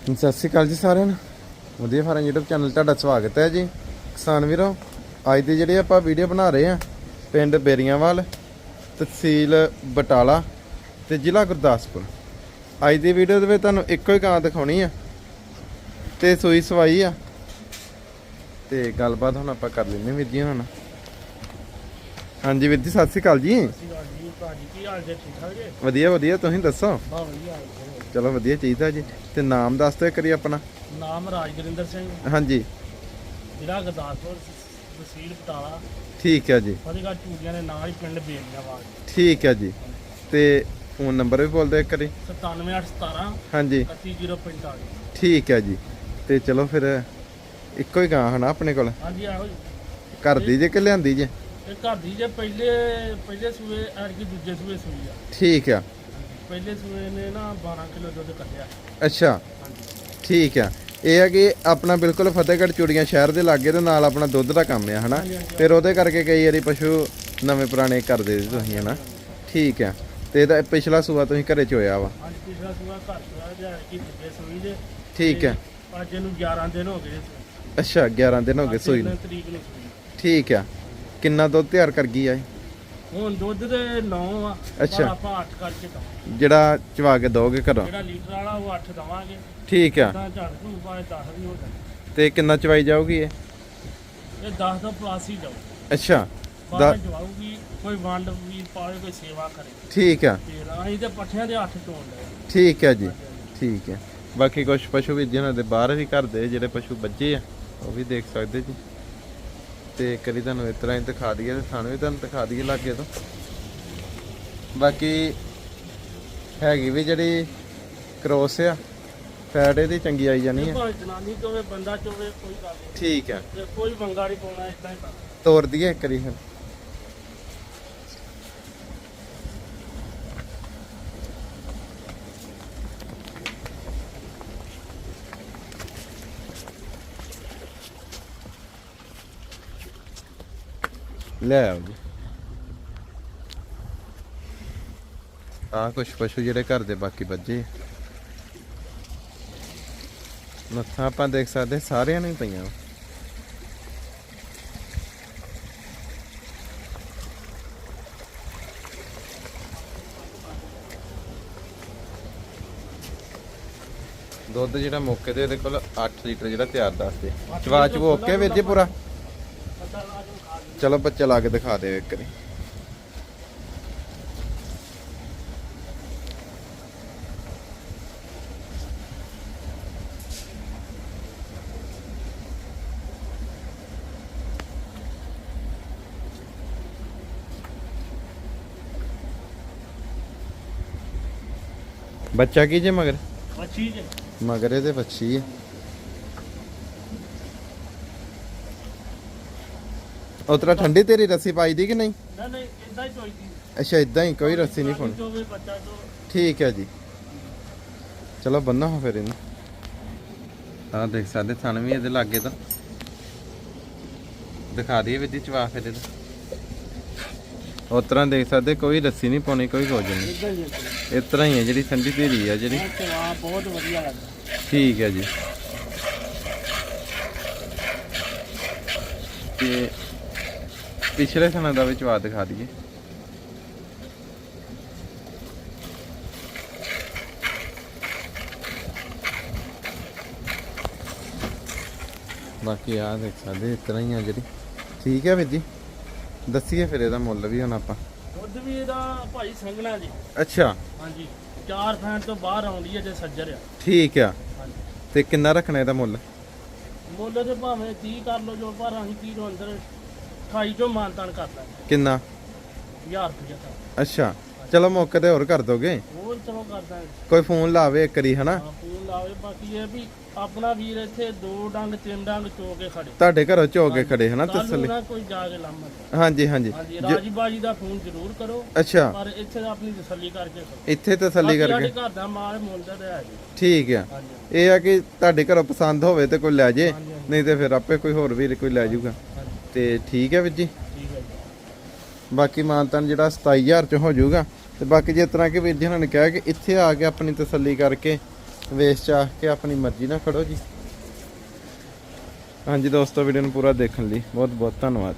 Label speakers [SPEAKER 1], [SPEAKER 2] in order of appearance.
[SPEAKER 1] ਸਤਿ ਸ਼੍ਰੀ ਅਕਾਲ ਜੀ ਸਾਰਿਆਂ ਨੂੰ। ਵਧੀਆ ਫਾਰਮ YouTube ਚੈਨਲ ਤੁਹਾਡਾ ਸਵਾਗਤ ਹੈ ਜੀ। ਕਿਸਾਨ ਵੀਰੋ, ਅੱਜ ਦੀ ਜਿਹੜੀ ਆਪਾਂ ਵੀਡੀਓ ਬਣਾ ਰਹੇ ਆ ਪਿੰਡ ਬੇਰੀਆਂਵਾਲ, ਤਹਿਸੀਲ ਬਟਾਲਾ ਤੇ ਜ਼ਿਲ੍ਹਾ ਗੁਰਦਾਸਪੁਰ। ਅੱਜ ਦੀ ਵੀਡੀਓ ਦੇ ਵਿੱਚ ਤੁਹਾਨੂੰ ਇੱਕੋ ਹੀ ਗਾਂ ਦਿਖਾਉਣੀ ਆ ਤੇ ਸੂਈ ਸਵਾਈ ਆ। ਤੇ ਗੱਲਬਾਤ ਹੁਣ ਆਪਾਂ ਕਰ ਲੈਂਦੇ ਵੀਰ ਜੀ ਹੁਣ। ਹਾਂਜੀ ਵੀਰ ਜੀ ਸਤਿ ਸ਼੍ਰੀ ਅਕਾਲ ਜੀ।
[SPEAKER 2] ਸਤਿ ਸ਼੍ਰੀ ਅਕਾਲ ਜੀ ਭਾਜੀ ਕੀ ਹਾਲ ਜੇ ਠੀਕ ਠਾਕ ਜੇ
[SPEAKER 1] ਵਧੀਆ ਵਧੀਆ ਤੁਸੀਂ ਦੱਸੋ? ਚਲੋ ਵਧੀਆ ਚਾਹੀਦਾ ਜੀ। ਤੇ ਨਾਮ ਦੱਸ ਦਿਓ ਕਰੀ ਆਪਣਾ।
[SPEAKER 2] ਨਾਮ ਰਾਜਗਰਿੰਦਰ ਸਿੰਘ
[SPEAKER 1] ਹਾਂਜੀ।
[SPEAKER 2] ਜ਼ਿਲ੍ਹਾ ਗੁਰਦਾਸਪੁਰ ਤਹਿਸੀਲ ਬਟਾਲਾ।
[SPEAKER 1] ਠੀਕ ਹੈ ਜੀ।
[SPEAKER 2] ਫਤਿਹਗੜ੍ਹ ਚੂੜੀਆਂ ਦੇ ਨਾਲ ਹੀ ਪਿੰਡ ਬੇਲੀਆਵਾਲ
[SPEAKER 1] ਠੀਕ ਹੈ ਜੀ। ਤੇ ਫੋਨ ਨੰਬਰ ਵੀ ਬੋਲ ਦਿਓ ਇੱਕ ਵਾਰੀ।
[SPEAKER 2] 97817
[SPEAKER 1] ਹਾਂਜੀ।
[SPEAKER 2] 31045
[SPEAKER 1] ਠੀਕ ਹੈ ਜੀ। ਤੇ ਚਲੋ ਫਿਰ ਇੱਕੋ ਹੀ ਗਾਂ ਹਨਾ ਆਪਣੇ ਕੋਲ?
[SPEAKER 2] ਹਾਂਜੀ ਆਹੋ ਜੀ।
[SPEAKER 1] ਘਰ ਦੀ ਜੇ ਕਿ ਲਿਆਂਦੀ ਜੇ?
[SPEAKER 2] ਇਹ ਘਰ ਦੀ ਜੇ ਪਹਿਲੇ ਪਹਿਲੇ ਸੂਏ ਐਰ ਕੀ ਦੂਜੇ ਸੂਏ ਸੂਈ ਆ।
[SPEAKER 1] ਠੀਕ ਆ।
[SPEAKER 2] ਪਹਿਲੇ ਸੂਏ ਨੇ ਨਾ 12 ਕਿਲੋ ਦੁੱਧ ਕੱਢਿਆ।
[SPEAKER 1] ਅੱਛਾ। ਠੀਕ ਆ। ਇਹ ਹੈ ਕਿ ਆਪਣਾ ਬਿਲਕੁਲ ਫਤਿਹਗੜ੍ਹ ਚੂੜੀਆਂ ਸ਼ਹਿਰ ਦੇ ਲਾਗੇ ਤੇ ਨਾਲ ਆਪਣਾ ਦੁੱਧ ਦਾ ਕੰਮ ਆ ਹਨਾ। ਫਿਰ ਉਹਦੇ ਕਰਕੇ ਕਈ ਵਾਰੀ ਪਸ਼ੂ ਨਵੇਂ ਪੁਰਾਣੇ ਕਰਦੇ ਜੀ ਤੁਸੀਂ ਹਨਾ? ਠੀਕ ਆ। ਤੇ ਇਹਦਾ ਪਿਛਲਾ ਸੂਆ ਤੁਸੀਂ ਘਰੇ ਚ ਹੋਇਆ ਵਾ?
[SPEAKER 2] ਅੱਜ ਪਿਛਲਾ ਸੂਆ ਘਰ ਸੂਆ ਜੇ ਐਰ ਕੀ ਦੂਜੇ ਸੂਈ ਜੇ।
[SPEAKER 1] ਠੀਕ
[SPEAKER 2] ਤੇ ਅੱਜ ਇਹਨੂੰ 11 ਦਿਨ ਹੋ ਗਏ
[SPEAKER 1] ਅੱਛਾ 11 ਦਿਨ ਹੋ ਗਏ ਸੂਈ ਨੂੰ।
[SPEAKER 2] ਤਰੀਕ ਨੂੰ ਸੂਈ।
[SPEAKER 1] ਠੀਕ ਆ। ਕਿੰਨਾ ਦੁੱਧ ਤਿਆਰ ਕਰ ਗਈ ਆ ਇਹ?
[SPEAKER 2] ਹੁਣ ਦੁੱਧ ਦੇ 9 ਆ
[SPEAKER 1] ਅੱਛਾ।
[SPEAKER 2] ਆਪਾਂ 8 ਕਰਕੇ ਦਵਾਂਗੇ
[SPEAKER 1] ਜਿਹੜਾ ਚਵਾ ਕੇ ਦੋਗੇ ਘਰੋਂ?
[SPEAKER 2] ਜਿਹੜਾ ਲੀਟਰ ਵਾਲਾ ਉਹ 8 ਦਵਾਂਗੇ।
[SPEAKER 1] ਠੀਕ ਆ।
[SPEAKER 2] ਤਾਂ ਝੜ ਝੂ ਪਾਏ 10 ਵੀ ਹੋ ਜਾਣ।
[SPEAKER 1] ਤੇ ਕਿੰਨਾ ਚਵਾਈ ਜਾਊਗੀ ਇਹ?
[SPEAKER 2] ਇਹ 10 ਤੋਂ ਪਲੱਸ ਹੀ ਜਾਊ।
[SPEAKER 1] ਅੱਛਾ ਦ-
[SPEAKER 2] ਜਵਾਊਗੀ ਕੋਈ ਵੰਡ ਵੀ ਪਾਵੇ ਕੋਈ ਸੇਵਾ ਕਰੇ।
[SPEAKER 1] ਠੀਕ ਆ।
[SPEAKER 2] ਤੇ ਅਸੀਂ ਤੇ ਪੱਠਿਆਂ ਦੇ 8 ਚੋਣ ਲਏ
[SPEAKER 1] ਠੀਕ ਹੈ ਜੀ ਠੀਕ ਹੈ ਬਾਕੀ ਕੁਝ ਪਸ਼ੂ ਵੀ ਜਿਹਨਾਂ ਦੇ ਬਾਹਰ ਵੀ ਘਰ ਦੇ ਜਿਹੜੇ ਪਸ਼ੂ ਬੱਜੇ ਆ ਉਹ ਵੀ ਦੇਖ ਸਕਦੇ ਜੀ। ਤੇ ਕਰੀ ਤੁਹਾਨੂੰ ਇਸ ਤਰ੍ਹਾਂ ਹੀ ਦਿਖਾ ਦਈਏ ਤੇ ਸਾਨੂੰ ਵੀ ਤੁਹਾਨੂੰ ਦਿਖਾ ਦਈਏ ਲਾਗੇ ਤੋਂ। ਬਾਕੀ ਹੈਗੀ ਵੀ ਜਿਹੜੀ ਕ੍ਰੋਸ ਆ ਫੈਟ ਇਹਦੀ ਚੰਗੀ ਆਈ ਜਾਣੀ
[SPEAKER 2] ਇਹ
[SPEAKER 1] ਹੈ
[SPEAKER 2] ਭਾਵੇਂ ਜਨਾਨੀ ਚੋਵੇ ਬੰਦਾ ਚੋਵੇ ਕੋਈ ਗੱਲ ਨਹੀਂ।
[SPEAKER 1] ਠੀਕ
[SPEAKER 2] ਤੇ ਕੋਈ ਨਹੀਂ ਪਾਉਣਾ ਇਦਾਂ ਹੀ
[SPEAKER 1] ਤੋਰ ਦਈਏ ਇੱਕ ਵਾਰੀ ਫਿਰ ਲੈ ਆਓ ਜੀ। ਆ ਕੁਛ ਪਸ਼ੂ ਜਿਹੜੇ ਘਰ ਦੇ ਬਾਕੀ ਬੱਜੇ ਨੱਥਾਂ ਆਪਾਂ ਦੇਖ ਸਕਦੇ, ਸਾਰਿਆਂ ਨੂੰ ਪਈਆਂ। ਦੁੱਧ ਜਿਹੜਾ ਮੌਕੇ ਤੇ, ਇਹਦੇ ਕੋਲ 8 ਲੀਟਰ ਜਿਹੜਾ ਤਿਆਰ ਦੱਸਦੇ। ਚਵਾ ਚਵੋ ਓਕੇ ਵੀਰ ਜੀ ਪੂਰਾ? ਚਲੋ ਬੱਚਾ ਲਾ ਕੇ ਦਿਖਾ ਦਿਓ ਇੱਕ ਵਾਰੀ। ਬੱਚਾ ਕੀ ਜੇ ਮਗਰ?
[SPEAKER 2] ਬੱਚੀ ਜੇ।
[SPEAKER 1] ਮਗਰ ਇਹਦੇ ਬੱਚੀ ਹੈ। ਉਤਰਾ ਠੰਡੀ ਤੇਰੀ ਰੱਸੀ ਪਾਈ ਦੀ ਕਿ ਨਹੀਂ?
[SPEAKER 2] ਨਾ ਨਹੀਂ ਇਦਾਂ ਹੀ ਚੋਈ ਦੀ।
[SPEAKER 1] ਅੱਛਾ ਇਦਾਂ ਹੀ ਕੋਈ ਰੱਸੀ ਨਹੀਂ ਪਾਉਣੀ।
[SPEAKER 2] ਚੋਵੇ ਬੱਚਾ ਚੋ
[SPEAKER 1] ਠੀਕ ਹੈ ਜੀ। ਚਲੋ ਬੰਨਾ ਹੋ ਫਿਰ ਇਹਨੂੰ। ਆਹ ਦੇਖ ਸਕਦੇ ਥਣ ਵੀ ਇਹਦੇ ਲਾਗੇ ਤਾਂ। ਦਿਖਾ ਦਈਏ ਵਿਧੀ ਚਵਾ ਫਿਰ ਇਹਦਾ ਉਸ ਤਰ੍ਹਾਂ ਦੇਖ ਸਕਦੇ ਕੋਈ ਰੱਸੀ ਨਹੀਂ ਪਾਉਣੀ ਕੋਈ ਕੁਝ ਨਹੀਂ।
[SPEAKER 2] ਹੀ ਹੈ।
[SPEAKER 1] ਇਸ ਤਰ੍ਹਾਂ ਹੀ ਹੈ ਜਿਹੜੀ ਠੰਡੀ ਤੇਰੀ ਆ ਜਿਹੜੀ।
[SPEAKER 2] ਚਵਾ ਬਹੁਤ ਵਧੀਆ ਲੱਗਦਾ
[SPEAKER 1] ਠੀਕ ਹੈ ਜੀ। ਤੇ ਪਿਛਲੇ ਸਨਾਂ ਦਾ ਵਿੱਚ ਵਾ ਦਿਖਾ ਦਈਏ। ਬਾਕੀ ਆ ਦੇਖ ਸਕਦੇ ਇਸ ਤਰ੍ਹਾਂ ਹੀ ਆ ਜਿਹੜੀ। ਠੀਕ ਹੈ ਵੀਰ ਜੀ। ਦੱਸੀਏ ਫਿਰ ਇਹਦਾ ਮੁੱਲ ਵੀ ਹੁਣ ਆਪਾਂ।
[SPEAKER 2] ਦੁੱਧ ਵੀ ਇਹਦਾ ਭਾਈ ਸੰਘਣਾ ਜੀ।
[SPEAKER 1] ਅੱਛਾ।
[SPEAKER 2] ਹਾਂਜੀ। ਚਾਰ ਫੈਨ ਤੋਂ ਬਾਹਰ ਆਉਂਦੀ ਹੈ ਜੇ ਸੱਜਰ ਆ।
[SPEAKER 1] ਠੀਕ ਆ। ਤੇ ਕਿੰਨਾ ਰੱਖਣਾ ਇਹਦਾ ਮੁੱਲ?
[SPEAKER 2] ਮੁੱਲ ਤੇ ਭਾਵੇਂ 30 ਕਰ ਲਓ ਜੋ ਪਰ ਅਸੀਂ 30 ਤੋਂ ਅੰਦਰ 28 ਚੋਂ ਮਾਨਤਾਨ ਕਰਦਾ
[SPEAKER 1] ਕਿੰਨਾ?
[SPEAKER 2] 1000 ਰੁਪਏ ਦਾ
[SPEAKER 1] ਅੱਛਾ ਚਲੋ ਮੌਕੇ ਤੇ ਹੋਰ ਕਰ ਦੋਗੇ?
[SPEAKER 2] ਹੋਰ ਚਲੋ ਕਰਦਾ ਹਾਂ
[SPEAKER 1] ਕੋਈ ਫੋਨ ਲਾਵੇ ਇੱਕ ਵਾਰੀ ਹਨਾ?
[SPEAKER 2] ਫੋਨ ਲਾਵੇ ਬਾਕੀ ਇਹ ਵੀ ਆਪਣਾ ਵੀਰ ਇੱਥੇ ਦੋ ਡੰਗ ਤਿੰਨ ਡੰਗ ਚੋ ਕੇ ਖੜੇ।
[SPEAKER 1] ਤੁਹਾਡੇ ਘਰੋਂ ਚੋ ਕੇ ਖੜੇ ਹਨਾ ਤਸੱਲੀ?
[SPEAKER 2] ਨਾ ਕੋਈ ਜਾ ਕੇ ਲਾਮਾ
[SPEAKER 1] ਹਾਂਜੀ ਹਾਂਜੀ।
[SPEAKER 2] ਰਾਜੀ ਬਾਜੀ ਦਾ ਫੋਨ ਜ਼ਰੂਰ ਕਰੋ
[SPEAKER 1] ਅੱਛਾ।
[SPEAKER 2] ਪਰ ਇੱਥੇ ਤਾਂ ਆਪਣੀ ਤਸੱਲੀ ਕਰਕੇ ਕਰੋ।
[SPEAKER 1] ਇੱਥੇ ਤਸੱਲੀ
[SPEAKER 2] ਬਾਕੀ
[SPEAKER 1] ਕਰਕੇ।
[SPEAKER 2] ਘਰ ਦਾ ਮਾਲ ਮੁੱਲ ਦਾ ਤਾਂ ਹੈ ਜੀ।
[SPEAKER 1] ਠੀਕ ਆ।
[SPEAKER 2] ਹਾਂਜੀ
[SPEAKER 1] ਇਹ ਆ ਕਿ ਤੁਹਾਡੇ ਘਰੋਂ ਪਸੰਦ ਹੋਵੇ ਤੇ ਕੋਈ ਲੈ ਜੇ। ਨਹੀਂ ਤੇ ਫਿਰ ਆਪੇ ਕੋਈ ਹੋਰ ਵੀਰ ਕੋਈ ਲੈ ਜਾਊਗਾ। ਤੇ ਠੀਕ ਹੈ ਵੀਰ ਜੀ?
[SPEAKER 2] ਠੀਕ ਹੈ
[SPEAKER 1] ਬਾਕੀ ਮਾਨਤਨ ਜਿਹੜਾ 27000 ਚ ਹੋ ਜਾਊਗਾ। ਤੇ ਬਾਕੀ ਜੇ ਤਰ੍ਹਾਂ ਕਿ ਵੀਰ ਜੀ ਉਹਨਾਂ ਨੇ ਕਿਹਾ ਕਿ ਇੱਥੇ ਆ ਕੇ ਆਪਣੀ ਤਸੱਲੀ ਕਰਕੇ ਵੇਚ ਚਾਹ ਕੇ ਆਪਣੀ ਮਰਜ਼ੀ ਨਾਲ ਖੜੋ ਜੀ। ਹਾਂਜੀ ਦੋਸਤੋ, ਵੀਡੀਓ ਨੂੰ ਪੂਰਾ ਦੇਖਣ ਲਈ ਬਹੁਤ ਬਹੁਤ ਧੰਨਵਾਦ